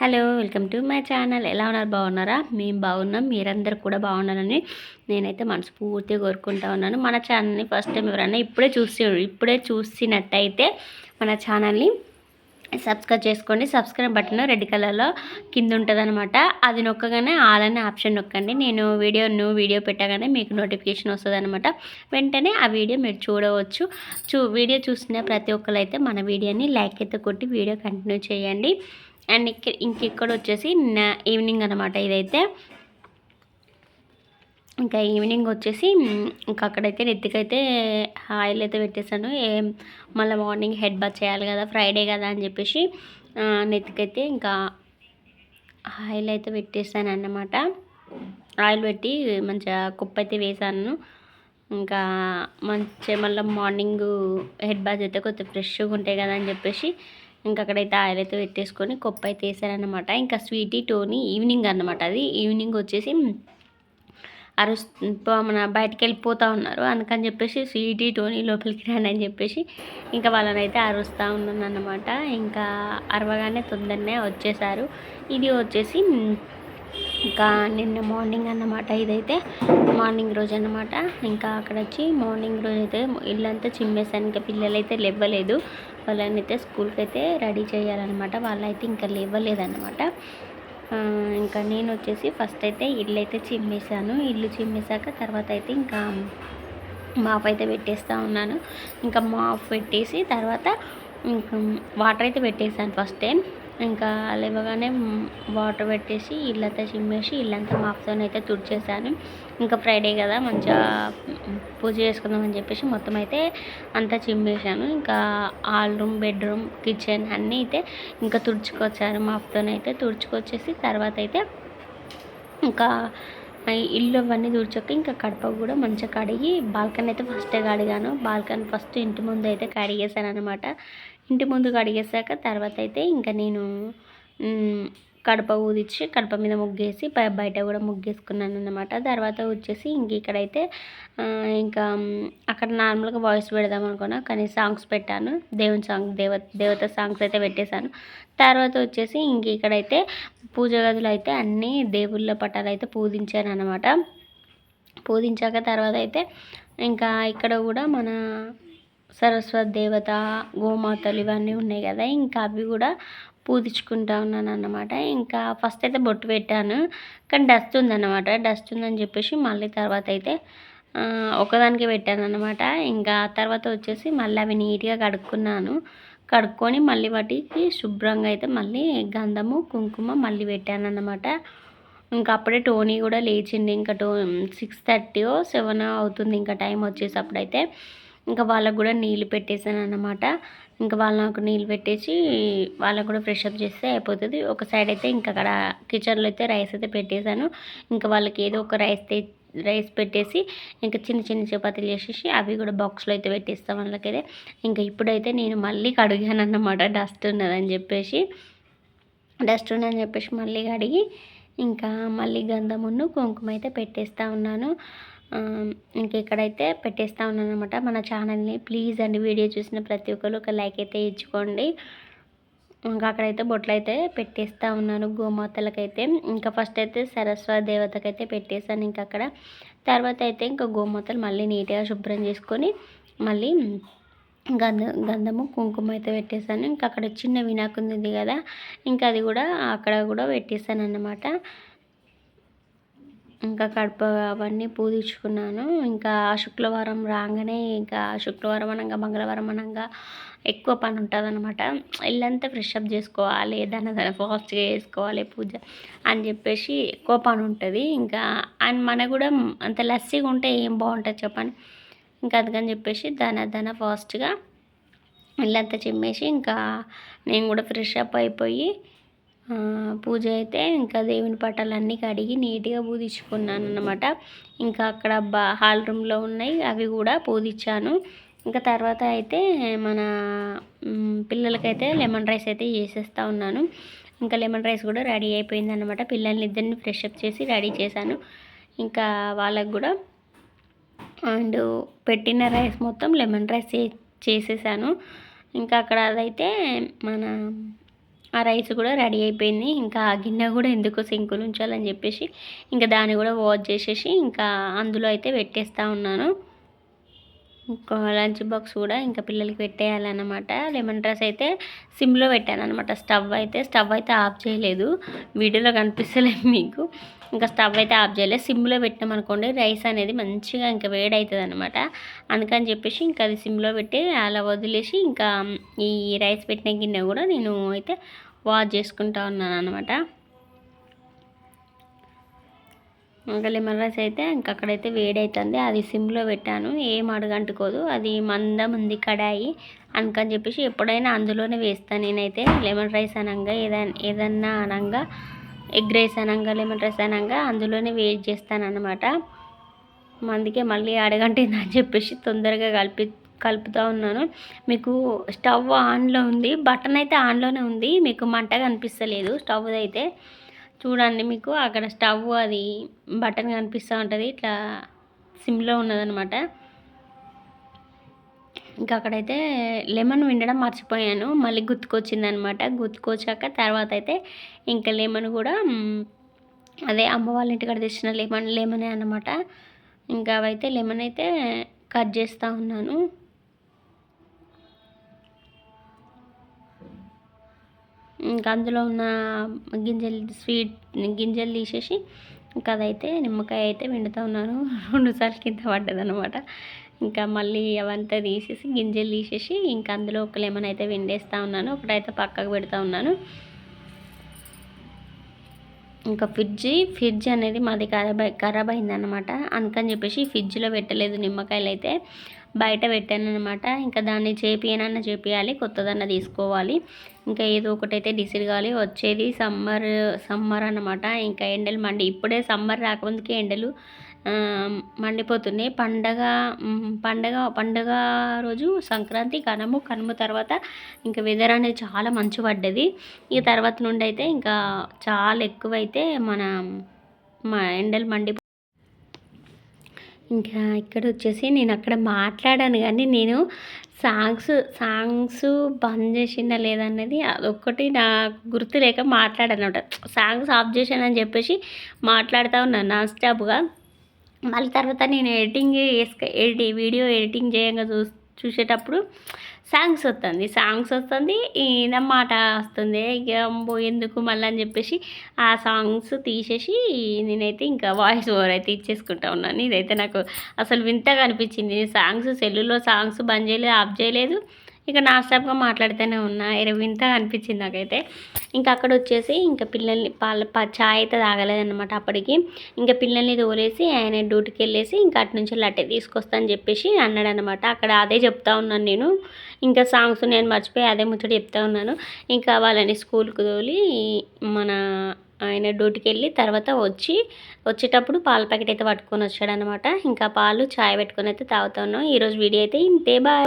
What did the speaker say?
Hello welcome to my channel. ఎలా ఉన్నారు? బాగున్నారా? మేము బాగున్నాం. మీరందరూ కూడా బాగున్నారని నేనైతే మనస్ఫూర్తిగా కోరుకుంటా ఉన్నాను. మన ఛానల్ని ఫస్ట్ టైం ఎవరైనా ఇప్పుడే చూసి ఇప్పుడే చూసినట్టయితే మన ఛానల్ని సబ్స్క్రైబ్ చేసుకోండి. సబ్స్క్రైబ్ బటన్ రెడ్ కలర్లో కింద ఉంటుంది అనమాట అది నొక్కగానే ఆల్ అనే ఆప్షన్ నొక్కండి. నేను వీడియో న్యూ వీడియో పెట్టగానే మీకు నోటిఫికేషన్ వస్తుంది అనమాట వెంటనే ఆ వీడియో మీరు చూడవచ్చు. చూ వీడియో చూసిన ప్రతి ఒక్కరు అయితే మన వీడియోని లైక్ అయితే కొట్టి వీడియో కంటిన్యూ చేయండి. అండ్ ఇక్కడ ఇంకెక్కడ వచ్చేసి ఈవినింగ్ అనమాట ఇదైతే. ఇంకా ఈవినింగ్ వచ్చేసి ఇంకా అక్కడైతే నెత్తికైతే ఆయిల్ అయితే పెట్టేశాను. ఏం మళ్ళీ మార్నింగ్ హెడ్ బాత్ చేయాలి కదా ఫ్రైడే కదా అని చెప్పేసి నెత్తికైతే ఇంకా ఆయిల్ అయితే పెట్టేసాను అన్నమాట. ఆయిల్ పెట్టి మంచిగా కుప్ప అయితే వేసాను ఇంకా మంచిగా మళ్ళీ మార్నింగ్ హెడ్ బాత్ అయితే కొద్దిగా ఫ్రెష్గా ఉంటాయి కదా అని చెప్పేసి ఇంకా అక్కడైతే ఆయిల్ అయితే పెట్టేసుకొని కొప్ప అయితే వేసారనమాట ఇంకా స్వీటీ టోనీ ఈవినింగ్ అనమాట అది. ఈవినింగ్ వచ్చేసి అరుస్ మన బయటికి వెళ్ళిపోతూ ఉన్నారు. అందుకని చెప్పేసి స్వీటీ టోనీ లోపలికి రాండి అని చెప్పేసి ఇంకా వాళ్ళని అయితే అరుస్తూ ఉన్నాను అనమాట ఇంకా అరవగానే తొందరనే వచ్చేసారు. ఇది వచ్చేసి ఇంకా నిన్న మార్నింగ్ అన్నమాట ఇదైతే. మార్నింగ్ రోజు అనమాట ఇంకా అక్కడ వచ్చి మార్నింగ్ రోజు అయితే ఇల్లంతా చిమ్మేసాను ఇంకా పిల్లలు అయితే లేవ్వలేదు వాళ్ళని అయితే స్కూల్కి అయితే రెడీ చేయాలన్నమాట. వాళ్ళైతే ఇంకా లేవలేదన్నమాట. ఇంకా నేను వచ్చేసి ఫస్ట్ అయితే ఇల్లు అయితే చిమ్మేశాను. ఇల్లు చిమ్మేశాక తర్వాత అయితే ఇంకా మాఫ్ అయితే పెట్టేస్తూ ఉన్నాను. ఇంకా మాఫ్ పెట్టేసి తర్వాత ఇంకా వాటర్ అయితే పెట్టేసాను ఫస్ట్ టైం. ఇంకా లేవగానే వాటర్ పెట్టేసి ఇల్లంతా చిమ్మేసి ఇల్లంతా మాఫ్తోనైతే అయితే తుడిచేసాను ఇంకా ఫ్రైడే కదా మంచిగా పూజ చేసుకుందామని చెప్పేసి మొత్తం అయితే అంతా చిమ్మేసాను ఇంకా హాల్ రూమ్ బెడ్రూమ్ కిచెన్ అన్నీ అయితే ఇంకా తుడుచుకొచ్చాను. మాఫ్తోనైతే అయితే తుడుచుకొచ్చేసి తర్వాత అయితే ఇంకా ఇల్లు అవన్నీ తుడిచాక ఇంకా కడప కూడా మంచిగా కడిగి బాల్కనీ అయితే ఫస్టే కడిగాను. బాల్కనీ ఫస్ట్ ఇంటి ముందు అయితే కడిగేసాను అనమాట ఇంటి ముందు కడిగేసాక తర్వాత అయితే ఇంకా నేను కడప ఊదిచ్చి కడప మీద ముగ్గేసి బయట కూడా ముగ్గేసుకున్నాను అనమాట తర్వాత వచ్చేసి ఇంక ఇక్కడైతే ఇంకా అక్కడ నార్మల్గా వాయిస్ పెడదాం అనుకున్నా కానీ సాంగ్స్ పెట్టాను. దేవుని సాంగ్ దేవ దేవత సాంగ్స్ అయితే పెట్టేశాను. తర్వాత వచ్చేసి ఇంక ఇక్కడైతే పూజ గదులు అయితే అన్నీ దేవుళ్ళ పటాలు అయితే పూజించాను అనమాట పూజించాక తర్వాత అయితే ఇంకా ఇక్కడ కూడా మన సరస్వతి దేవత గోమాతలు ఇవన్నీ ఉన్నాయి కదా. ఇంకా అవి కూడా పూజించుకుంటా ఉన్నాను అన్నమాట. ఇంకా ఫస్ట్ అయితే బొట్టు పెట్టాను. కానీ డస్ట్ ఉందన్నమాట. డస్ట్ ఉందని చెప్పేసి మళ్ళీ తర్వాత అయితే ఒకదానికి పెట్టాను అనమాట ఇంకా తర్వాత వచ్చేసి మళ్ళీ అవి నీట్గా కడుక్కున్నాను. కడుక్కొని మళ్ళీ వాటికి శుభ్రంగా అయితే మళ్ళీ గంధము కుంకుమ మళ్ళీ పెట్టాను అన్నమాట. ఇంకా అప్పుడే టోనీ కూడా లేచింది. ఇంకా టో సిక్స్ థర్టీ సెవెన్ అవుతుంది. ఇంకా టైం వచ్చేసప్పుడైతే ఇంకా వాళ్ళకు కూడా నీళ్ళు పెట్టేశాను అన్నమాట. ఇంకా వాళ్ళు నాకు నీళ్ళు పెట్టేసి వాళ్ళకు కూడా ఫ్రెష్ అప్ చేస్తే అయిపోతుంది. ఒక సైడ్ అయితే ఇంకా అక్కడ కిచెన్లో అయితే రైస్ అయితే పెట్టేశాను. ఇంకా వాళ్ళకి ఏదో ఒక రైస్ రైస్ పెట్టేసి ఇంకా చిన్న చిన్న చపాతీలు చేసేసి అవి కూడా బాక్స్లో అయితే పెట్టేస్తాం వాళ్ళకైతే. ఇంకా ఇప్పుడైతే నేను మళ్ళీ కడిగాను అన్నమాట. డస్ట్ ఉన్నదని చెప్పేసి. డస్ట్ ఉన్నదని చెప్పేసి మళ్ళీ కడిగి ఇంకా మళ్ళీ గంధమును కుంకుమ అయితే పెట్టేస్తూ ఉన్నాను. ఇంక ఇక్కడైతే పెట్టేస్తూ ఉన్నాను అనమాట మన ఛానల్ని ప్లీజ్ అండి వీడియో చూసిన ప్రతి ఒక్కరు ఒక లైక్ అయితే ఇచ్చుకోండి. ఇంకా అక్కడైతే బొట్లు అయితే పెట్టేస్తూ ఉన్నాను గోమాతలకైతే. ఇంకా ఫస్ట్ అయితే సరస్వతి దేవతకైతే పెట్టేశాను ఇంకా అక్కడ. తర్వాత అయితే ఇంకా గోమాతలు మళ్ళీ నీట్గా శుభ్రం చేసుకొని మళ్ళీ గంధ గంధము కుంకుమ అయితే పెట్టేశాను. ఇంకా అక్కడ చిన్న వినాకుంది ఉంది కదా ఇంకా అది కూడా అక్కడ కూడా పెట్టేశాను అన్నమాట ఇంకా కడప అవన్నీ పూజించుకున్నాను. ఇంకా శుక్రవారం రాగానే ఇంకా శుక్రవారం అనగా మంగళవారం అనగా ఎక్కువ పని ఉంటుంది అనమాట ఇల్లంతా ఫ్రెష్ అప్ చేసుకోవాలి దాని దాని ఫాస్ట్గా చేసుకోవాలి పూజ అని చెప్పేసి ఎక్కువ పని ఉంటుంది. ఇంకా అండ్ మన కూడా అంత లస్సీగా ఉంటే ఏం బాగుంటుంది చెప్పండి. ఇంకా అందుకని చెప్పేసి దాని దాని ఫాస్ట్గా ఇల్లంతా చిమ్మేసి ఇంకా నేను కూడా ఫ్రెష్ అప్ అయిపోయి పూజ అయితే ఇంకా దేవుని పటాలన్నీ కడిగి నీట్గా పూజించుకున్నాను అనమాట ఇంకా అక్కడ బా హాల్ రూమ్లో ఉన్నాయి అవి కూడా పూజించాను. ఇంకా తర్వాత అయితే మన పిల్లలకైతే లెమన్ రైస్ అయితే చేసేస్తూ ఉన్నాను. ఇంకా లెమన్ రైస్ కూడా రెడీ అయిపోయింది అనమాట పిల్లల్ని ఇద్దరిని ఫ్రెష్ అప్ చేసి రెడీ చేశాను. ఇంకా వాళ్ళకు కూడా అండ్ పెట్టిన రైస్ మొత్తం లెమన్ రైస్ చేసేసాను. ఇంకా అక్కడ అదైతే మన ఆ రైస్ కూడా రెడీ అయిపోయింది. ఇంకా ఆ గిన్నె కూడా ఎందుకు సింకులు ఉంచాలని చెప్పేసి ఇంకా దాన్ని కూడా వాష్ చేసేసి ఇంకా అందులో అయితే పెట్టేస్తూ ఉన్నాను. ఇంకో లంచ్ బాక్స్ కూడా ఇంకా పిల్లలకి పెట్టేయాలన్నమాట. లెమన్ రైస్ అయితే సిమ్లో పెట్టాను అనమాట స్టవ్ అయితే స్టవ్ అయితే ఆఫ్ చేయలేదు. వీడియోలో కనిపిస్తలేదు మీకు. ఇంకా స్టవ్ అయితే ఆఫ్ చేయలేదు. సిమ్లో పెట్టినాం అనుకోండి రైస్ అనేది మంచిగా ఇంకా వేడవుతుంది అనమాట అందుకని చెప్పేసి ఇంకా అది సిమ్లో పెట్టి అలా వదిలేసి ఇంకా ఈ రైస్ పెట్టిన గిన్నె కూడా నేను అయితే వాష్ చేసుకుంటా ఉన్నాను అనమాట ఇంకా లెమన్ రైస్ అయితే ఇంకా అక్కడైతే వేడైతుంది. అది సిమ్లో పెట్టాను. ఏం అడగంటుకోదు. అది మందం ఉంది కడాయి అందుకని చెప్పేసి ఎప్పుడైనా అందులోనే వేస్తాను నేనైతే లెమన్ రైస్ అనగా ఏదైనా ఏదన్నా అనగా ఎగ్ రైస్ అనగా లెమన్ రైస్ అనగా అందులోనే వేడి చేస్తాను అనమాట అందుకే మళ్ళీ అడగంటిందని చెప్పేసి తొందరగా కలిపి కలుపుతూ ఉన్నాను. మీకు స్టవ్ ఆన్లో ఉంది. బటన్ అయితే ఆన్లోనే ఉంది. మీకు మంట కనిపిస్తలేదు స్టవ్ అయితే చూడండి మీకు అక్కడ స్టవ్ అది బటన్ కనిపిస్తూ ఉంటుంది ఇట్లా సిమ్లో ఉన్నదనమాట. ఇంకా అక్కడైతే లెమన్ విండడం మర్చిపోయాను మళ్ళీ గుర్తుకొచ్చిందనమాట. గుర్తుకొచ్చాక తర్వాత అయితే ఇంకా లెమన్ కూడా అదే అమ్మ వాళ్ళ ఇంటికాడ తెచ్చిన లెమన్ లెమనే అనమాట ఇంకా అవైతే లెమన్ అయితే కట్ చేస్తూ ఉన్నాను. ఇంకా అందులో ఉన్న గింజలు స్వీట్ గింజలు తీసేసి ఇంకా అదైతే నిమ్మకాయ అయితే పిండుతూ ఉన్నాను. రెండుసార్లు కింద పడ్డది అనమాట ఇంకా మళ్ళీ అవంతా తీసేసి గింజలు తీసేసి ఇంకా అందులో ఒక లెమన్ అయితే విండేస్తూ ఉన్నాను. ఒకటైతే పక్కకు పెడతా ఉన్నాను. ఇంకా ఫ్రిడ్జ్ ఫ్రిడ్జ్ అనేది మాది ఖరాబ్ ఖరాబ్ అయిందనమాట అందుకని చెప్పేసి ఫ్రిడ్జ్లో పెట్టలేదు నిమ్మకాయలు అయితే బయట పెట్టాను అనమాట ఇంకా దాన్ని చేపియనన్నా చేపియాలి కొత్తదన్న తీసుకోవాలి. ఇంకా ఏదో ఒకటైతే డిసైడ్ కావాలి. వచ్చేది సమ్మర్ సమ్మర్ అనమాట ఇంకా ఎండలు మండి ఇప్పుడే సమ్మర్ రాకముందుకే ఎండలు మండిపోతున్నాయి పండగ పండగ పండగ రోజు సంక్రాంతి కనుము కనుమ తర్వాత ఇంకా వెదర్ అనేది చాలా మంచు పడ్డది. ఈ తర్వాత నుండి అయితే ఇంకా చాలా ఎక్కువైతే మన మా ఎండలు మండి ఇంకా ఇక్కడ వచ్చేసి నేను అక్కడ మాట్లాడాను కానీ నేను సాంగ్స్ సాంగ్స్ బంద్ చేసిందా లేదన్నది అదొక్కటి నా గుర్తు లేక మాట్లాడాను సాంగ్స్ ఆఫ్ చేశానని చెప్పేసి మాట్లాడుతూ ఉన్నాను నాన్ స్టాప్గా. మళ్ళీ తర్వాత నేను ఎడిటింగ్ వేసుక ఎడి వీడియో ఎడిటింగ్ చేయంగా చూ చూసేటప్పుడు సాంగ్స్ వస్తుంది. సాంగ్స్ వస్తుంది ఈయన మాట వస్తుంది. ఇక ఎందుకు మళ్ళీ అని చెప్పేసి ఆ సాంగ్స్ తీసేసి నేనైతే ఇంకా వాయిస్ ఓవర్ అయితే ఇచ్చేసుకుంటా ఉన్నాను ఇదైతే నాకు అసలు వింతగా అనిపించింది. సాంగ్స్ సెల్లులో సాంగ్స్ బంద్ చేయలేదు ఆఫ్ చేయలేదు. ఇక నా స్టాప్గా మాట్లాడుతూనే ఉన్నా. ఎరవింత వింత అనిపించింది నాకైతే. ఇంకా అక్కడ వచ్చేసి ఇంకా పిల్లల్ని పాల చాయ్ అయితే తాగలేదన్నమాట అప్పటికి. ఇంకా పిల్లల్ని తోలేసి ఆయన డ్యూటీకి వెళ్ళేసి ఇంకా అటు నుంచి లట్టే తీసుకొస్తా అని చెప్పేసి అన్నాడు అనమాట అక్కడ అదే చెప్తా ఉన్నాను నేను. ఇంకా సాంగ్స్ నేను మర్చిపోయి అదే ముచ్చట చెప్తా ఉన్నాను. ఇంకా వాళ్ళని స్కూల్కి తోలి మన ఆయన డ్యూటీకి వెళ్ళి తర్వాత వచ్చి వచ్చేటప్పుడు పాల ప్యాకెట్ అయితే పట్టుకొని వచ్చాడనమాట ఇంకా పాలు చాయ్ పెట్టుకొని అయితే తాగుతా ఉన్నాం. ఈరోజు వీడియో అయితే ఇంతే. బాగా